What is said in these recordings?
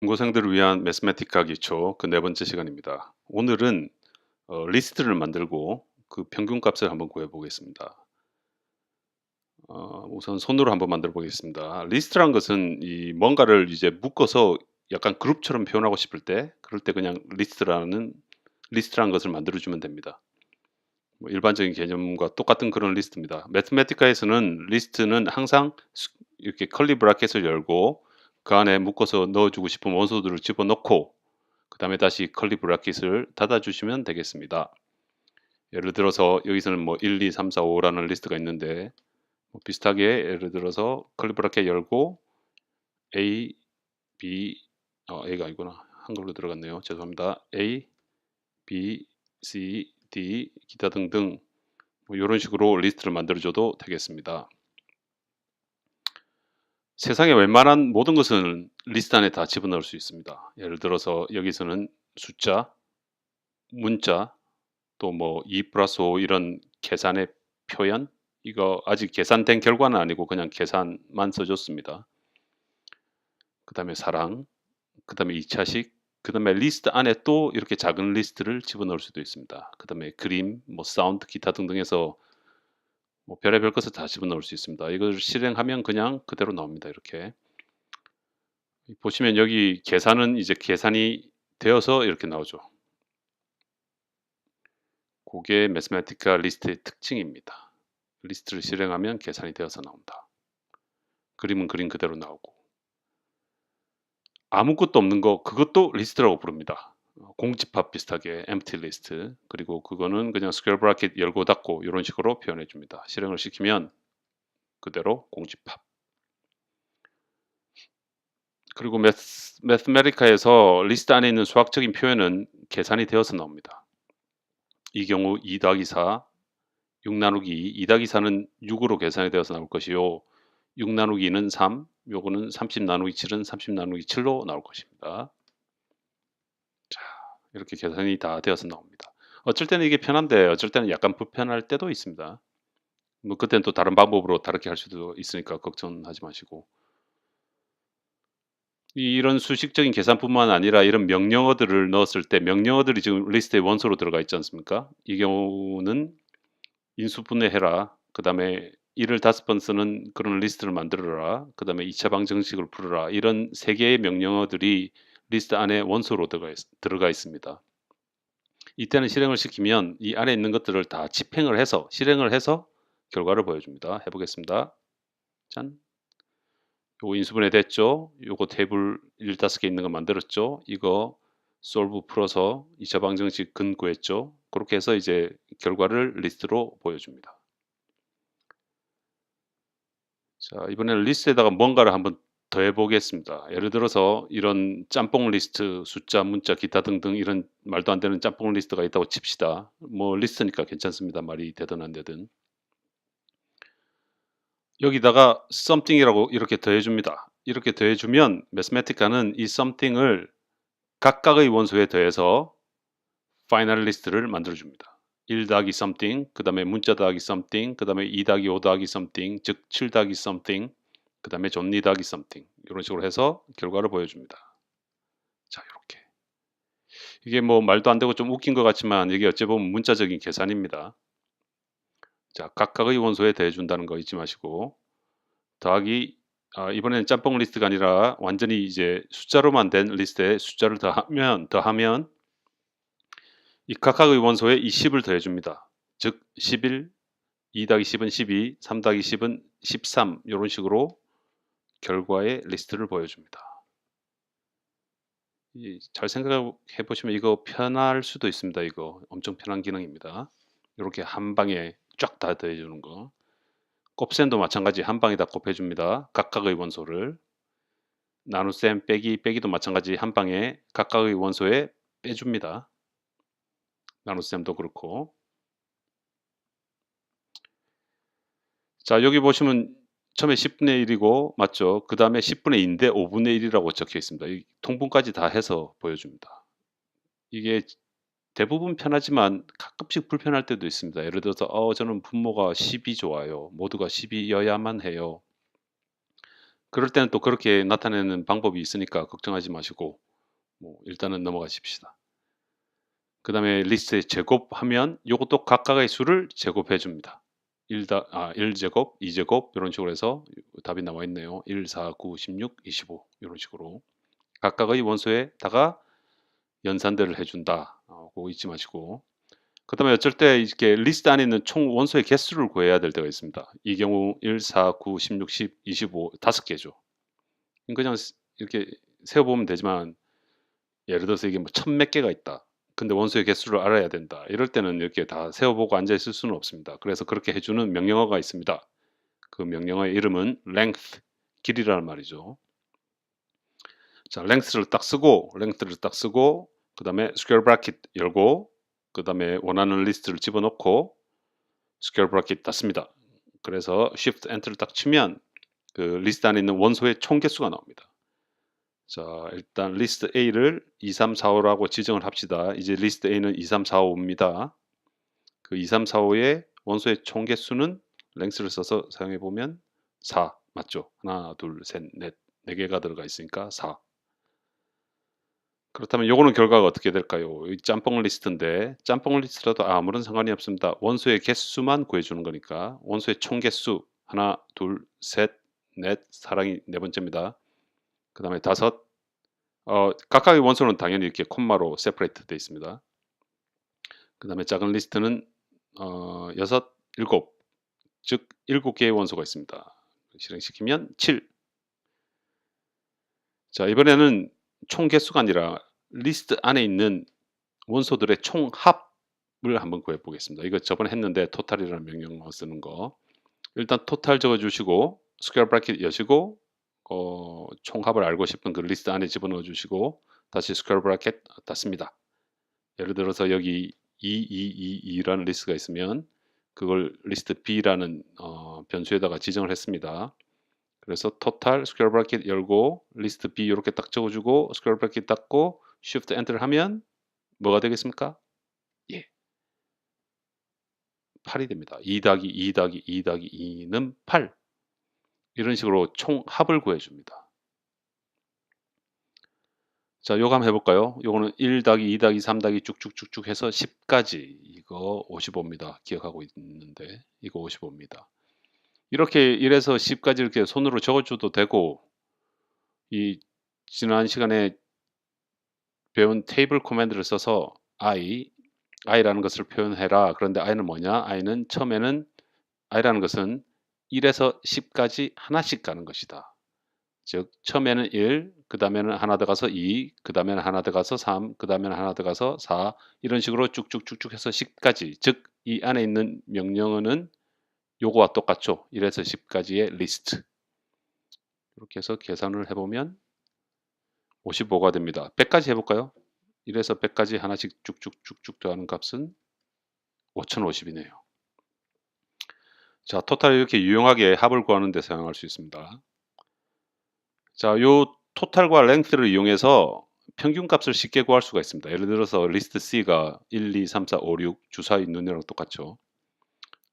중고생들을 위한 매스매티카 기초 그 네 번째 시간입니다. 오늘은 어, 리스트를 만들고 그 평균값을 한번 구해 보겠습니다. 어, 우선 손으로 한번 만들어 보겠습니다. 리스트란 것은 이 뭔가를 이제 묶어서 약간 그룹처럼 표현하고 싶을 때 그럴 때 그냥 리스트라는 리스트라는 것을 만들어 주면 됩니다. 뭐 일반적인 개념과 똑같은 그런 리스트입니다. 매스매티카에서는 리스트는 항상 이렇게 컬리 브라켓을 열고 그 안에 묶어서 넣어주고 싶은 원소들을 집어넣고 그 다음에 다시 컬리 브라켓을 닫아주시면 되겠습니다. 예를 들어서 여기서는 뭐 1, 2, 3, 4, 5라는 리스트가 있는데 뭐 비슷하게 예를 들어서 컬리 브라켓 열고 A, B, 어, A가 아니구나. 한글로 들어갔네요. 죄송합니다. A, B, C, D, 기타 등등 뭐 이런 식으로 리스트를 만들어줘도 되겠습니다. 세상에 웬만한 모든 것은 리스트 안에 다 집어넣을 수 있습니다. 예를 들어서 여기서는 숫자, 문자, 또 뭐2 플러스 5 이런 계산의 표현 이거 아직 계산된 결과는 아니고 그냥 계산만 써줬습니다. 그 다음에 사랑, 그 다음에 2차식, 그 다음에 리스트 안에 또 이렇게 작은 리스트를 집어넣을 수도 있습니다. 그 다음에 그림, 뭐 사운드, 기타 등등해서 뭐 별의별 것을 다 집어넣을 수 있습니다. 이걸 실행하면 그냥 그대로 나옵니다. 이렇게 보시면 여기 계산은 이제 계산이 되어서 이렇게 나오죠. 그게 매스매티카 리스트의 특징입니다. 리스트를 실행하면 계산이 되어서 나온다. 그림은 그림 그대로 나오고 아무것도 없는 거 그것도 리스트라고 부릅니다. 공집합 비슷하게 empty list 그리고 그거는 그냥 스퀘어 브라켓 열고 닫고 이런 식으로 표현해 줍니다. 실행을 시키면 그대로 공집합 그리고 매스, 매스메리카에서 리스트 안에 있는 수학적인 표현은 계산이 되어서 나옵니다. 이 경우 2 더하기 4, 6 나누기 2, 2 더하기 4는 6으로 계산이 되어서 나올 것이요. 6 나누기 2는 3, 요거는 30 나누기 7은 30 나누기 7로 나올 것입니다. 이렇게 계산이 다 되어서 나옵니다. 어쩔 때는 이게 편한데 어쩔 때는 약간 불편할 때도 있습니다. 뭐 그때는 또 다른 방법으로 다르게 할 수도 있으니까 걱정하지 마시고 이런 수식적인 계산뿐만 아니라 이런 명령어들을 넣었을 때 명령어들이 지금 리스트에 원소로 들어가 있지 않습니까? 이 경우는 인수분해해라. 그 다음에 이를 다섯 번 쓰는 그런 리스트를 만들어라. 그 다음에 2차 방정식을 풀어라. 이런 세 개의 명령어들이 리스트 안에 원소로 들어가, 있, 들어가 있습니다. 이때는 실행을 시키면 이 안에 있는 것들을 다 집행을 해서 실행을 해서 결과를 보여줍니다. 해보겠습니다. 짠. 요거 인수분해 됐죠. 요거 테이블 15개 있는 거 만들었죠. 이거 솔브 풀어서 2차 방정식 근 구했죠. 그렇게 해서 이제 결과를 리스트로 보여줍니다. 자, 이번에는 리스트에다가 뭔가를 한번 더해 보겠습니다. 예를 들어서 이런 짬뽕 리스트, 숫자, 문자, 기타 등등 이런 말도 안 되는 짬뽕 리스트가 있다고 칩시다. 뭐 리스트니까 괜찮습니다. 말이 되든 안 되든. 여기다가 something이라고 이렇게 더해 줍니다. 이렇게 더해 주면 매스매티카는 이 something을 각각의 원소에 더해서 파이널 리스트를 만들어 줍니다. 1 더하기 something, 그 다음에 문자 더하기 something, 그 다음에 2 더하기 5 더하기 something, 즉7 더하기 something, 그 다음에 존니 더하기 something 이런 식으로 해서 결과를 보여줍니다. 자 이렇게 이게 뭐 말도 안 되고 좀 웃긴 것 같지만 이게 어찌 보면 문자적인 계산입니다. 자 각각의 원소에 더해준다는 거 잊지 마시고 더하기 아, 이번에는 짬뽕 리스트가 아니라 완전히 이제 숫자로만 된 리스트에 숫자를 더하면 더하면 이 각각의 원소에 이 10을 더해줍니다. 즉 11, 2 더하기 10은 12, 3 더하기 10은 13 이런 식으로 결과의 리스트를 보여줍니다. 잘 생각해 보시면 이거 편할 수도 있습니다. 이거 엄청 편한 기능입니다. 이렇게 한 방에 쫙 다 더해주는 거. 곱셈도 마찬가지 한 방에 다 곱해줍니다. 각각의 원소를. 나눗셈 빼기 빼기도 마찬가지 한 방에 각각의 원소에 빼줍니다. 나눗셈도 그렇고. 자 여기 보시면 처음에 10분의 1이고 맞죠? 그 다음에 10분의 2인데 5분의 1이라고 적혀 있습니다. 이 통분까지 다 해서 보여줍니다. 이게 대부분 편하지만 가끔씩 불편할 때도 있습니다. 예를 들어서 어, 저는 분모가 10이 좋아요. 모두가 10이어야만 해요. 그럴 때는 또 그렇게 나타내는 방법이 있으니까 걱정하지 마시고 뭐 일단은 넘어가십시다. 그 다음에 리스트에 제곱하면 요것도 각각의 수를 제곱해 줍니다. 1, 다, 아, 1제곱, 2제곱 이런 식으로 해서 답이 나와 있네요. 1, 4, 9, 16, 25 이런 식으로 각각의 원소에다가 연산들을 해준다. 어, 그거 잊지 마시고 그 다음에 어쩔 때 이렇게 리스트 안에 있는 총 원소의 개수를 구해야 될 때가 있습니다. 이 경우 1, 4, 9, 16, 10, 25 다섯 개죠. 그냥 이렇게 세어보면 되지만 예를 들어서 이게 뭐 천 몇 개가 있다. 근데 원소의 개수를 알아야 된다. 이럴 때는 이렇게 다 세어보고 앉아 있을 수는 없습니다. 그래서 그렇게 해주는 명령어가 있습니다. 그 명령어의 이름은 length, 길이라는 말이죠. 자, length를 딱 쓰고, length를 딱 쓰고, 그 다음에 square bracket 열고, 그 다음에 원하는 리스트를 집어넣고, square bracket 닫습니다. 그래서 shift enter를 딱 치면 그 리스트 안에 있는 원소의 총 개수가 나옵니다. 자, 일단 리스트 A를 2, 3, 4, 5라고 지정을 합시다. 이제 리스트 A는 2, 3, 4, 5입니다. 그 2, 3, 4, 5의 원소의 총 개수는 랭스를 써서 사용해 보면 4 맞죠? 하나, 둘, 셋, 넷, 네 개가 들어가 있으니까 4. 그렇다면 요거는 결과가 어떻게 될까요? 이 짬뽕 리스트인데 짬뽕 리스트라도 아무런 상관이 없습니다. 원소의 개수만 구해주는 거니까 원소의 총 개수 하나, 둘, 셋, 넷, 사랑이 네 번째입니다. 그 다음에 다섯 어, 각각의 원소는 당연히 이렇게 콤마로 세퍼레이트 되어 있습니다. 그 다음에 작은 리스트는 어, 여섯, 일곱 즉 일곱 개의 원소가 있습니다. 실행시키면 7. 자 이번에는 총 개수가 아니라 리스트 안에 있는 원소들의 총 합을 한번 구해 보겠습니다. 이거 저번에 했는데 토탈이라는 명령어 쓰는 거. 일단 토탈 적어 주시고 스퀘어 브래킷 여시고 어, 총합을 알고 싶은 그 리스트 안에 집어넣어 주시고 다시 스퀘어 브래킷 닫습니다. 예를 들어서 여기 2222라는 리스트가 있으면 그걸 리스트 B라는 어, 변수에다가 지정을 했습니다. 그래서 total 스퀘어 브래킷 열고 리스트 B 이렇게 딱 적어주고 스퀘어 브래킷 닫고 shift enter를 하면 뭐가 되겠습니까? 예. 8이 됩니다. 2 더하기 2 더하기 2 더하기 2는 8. 이런 식으로 총 합을 구해줍니다. 자, 요거 한번 해볼까요? 요거는 1 더하기 2 더하기 3 더하기 쭉쭉쭉쭉 해서 10까지 이거 55입니다. 기억하고 있는데 이거 55입니다. 이렇게 1에서 10까지 이렇게 손으로 적어줘도 되고 이 지난 시간에 배운 테이블 코맨드를 써서 i, i라는 것을 표현해라. 그런데 i는 뭐냐? i는 처음에는 i라는 것은 1에서 10까지 하나씩 가는 것이다. 즉 처음에는 1, 그 다음에는 하나 더 가서 2, 그 다음에는 하나 더 가서 3, 그 다음에는 하나 더 가서 4 이런 식으로 쭉쭉쭉쭉 해서 10까지 즉 이 안에 있는 명령어는 요거와 똑같죠. 1에서 10까지의 리스트 이렇게 해서 계산을 해보면 55가 됩니다. 100까지 해볼까요? 1에서 100까지 하나씩 쭉쭉쭉쭉 더하는 값은 5050이네요. 자, 토탈 이렇게 유용하게 합을 구하는 데 사용할 수 있습니다. 자, 요 토탈과 랭크를 이용해서 평균값을 쉽게 구할 수가 있습니다. 예를 들어서 리스트 C가 1, 2, 3, 4, 5, 6 주사 있는 애랑 똑같죠.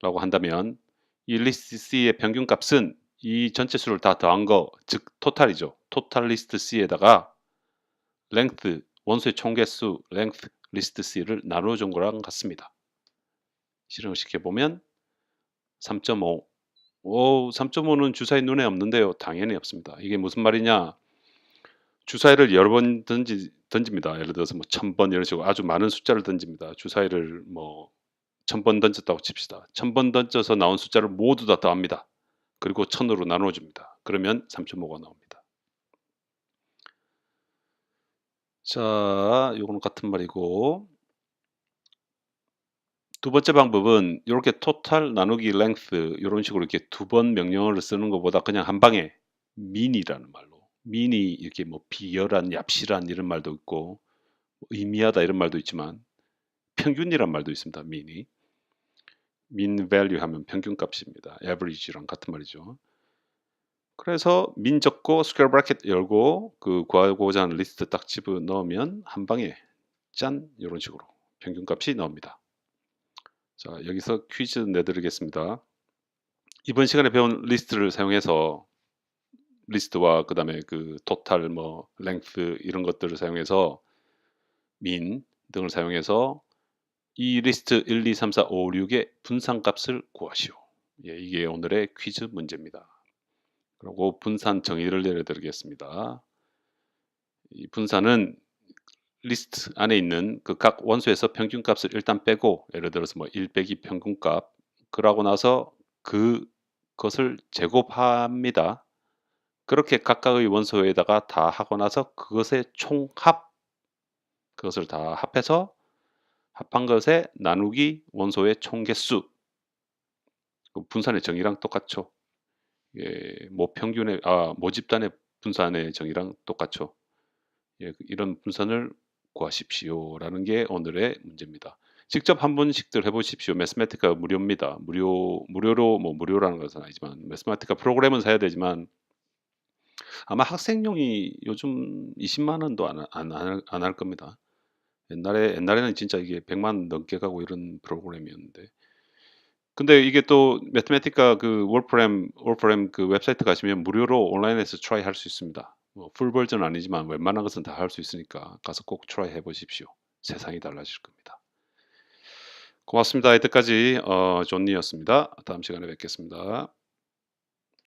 라고 한다면 이 리스트 C의 평균값은 이 전체 수를 다 더한 거, 즉 토탈이죠. 토탈 리스트 C에다가 랭크 원소의 총 개수 랭크 리스트 C를 나누어 준 거랑 같습니다. 실행을 시켜보면 3.5 오, 3.5는 주사위 눈에 없는데요. 당연히 없습니다. 이게 무슨 말이냐? 주사위를 여러 번 던지, 던집니다. 예를 들어서 뭐 천 번 이런 식으로 아주 많은 숫자를 던집니다. 주사위를 뭐 천 번 던졌다고 칩시다. 천 번 던져서 나온 숫자를 모두 다 더합니다. 그리고 천으로 나눠줍니다. 그러면 3.5가 나옵니다. 자, 요거는 같은 말이고 두 번째 방법은 이렇게 토탈 나누기 length 이런 식으로 이렇게 두 번 명령어를 쓰는 것보다 그냥 한 방에 민이라는 말로 민이 이렇게 뭐 비열한 얍실한 이런 말도 있고 의미하다 이런 말도 있지만 평균이란 말도 있습니다. 민이 min value 하면 평균값입니다. average랑 같은 말이죠. 그래서 민 적고 스퀘어 브래킷 열고 그 구하고자 하는 리스트 딱 집어 넣으면 한 방에 짠 이런 식으로 평균값이 나옵니다. 자, 여기서 퀴즈 내드리겠습니다. 이번 시간에 배운 리스트를 사용해서 리스트와 그다음에 그 토탈 뭐 랭스 이런 것들을 사용해서 민 등을 사용해서 이 리스트 1, 2, 3, 4, 5, 6의 분산값을 구하시오. 예, 이게 오늘의 퀴즈 문제입니다. 그리고 분산 정의를 내려드리겠습니다. 이 분산은 리스트 안에 있는 그 각 원소에서 평균값을 일단 빼고 예를 들어서 뭐 1 빼기 평균값 그러고 나서 그것을 제곱합니다. 그렇게 각각의 원소에다가 다 하고 나서 그것의 총합 그것을 다 합해서 합한 것에 나누기 원소의 총 개수 그 분산의 정의랑 똑같죠. 예, 모 평균의 아 모집단의 분산의 정의랑 똑같죠. 예, 이런 분산을 구하십시오라는 게 오늘의 문제입니다. 직접 한 번씩들 해보십시오. 매스매티카 무료입니다. 무료 무료로 뭐 무료라는 것은 아니지만 매스매티카 프로그램은 사야 되지만 아마 학생용이 요즘 20만 원도 안안안 할 겁니다. 옛날에 옛날에는 진짜 이게 100만 원 넘게 가고 이런 프로그램이었는데. 근데 이게 또 매스매티카 그 월프렘 월프렘 그 웹사이트 가시면 무료로 온라인에서 트라이 할 수 있습니다. 뭐풀 버전은 아니지만 웬만한 것은 다 할 수 있으니까 가서 꼭 트라이 해 보십시오. 세상이 달라질 겁니다. 고맙습니다. 이때까지 어 존니였습니다. 다음 시간에 뵙겠습니다.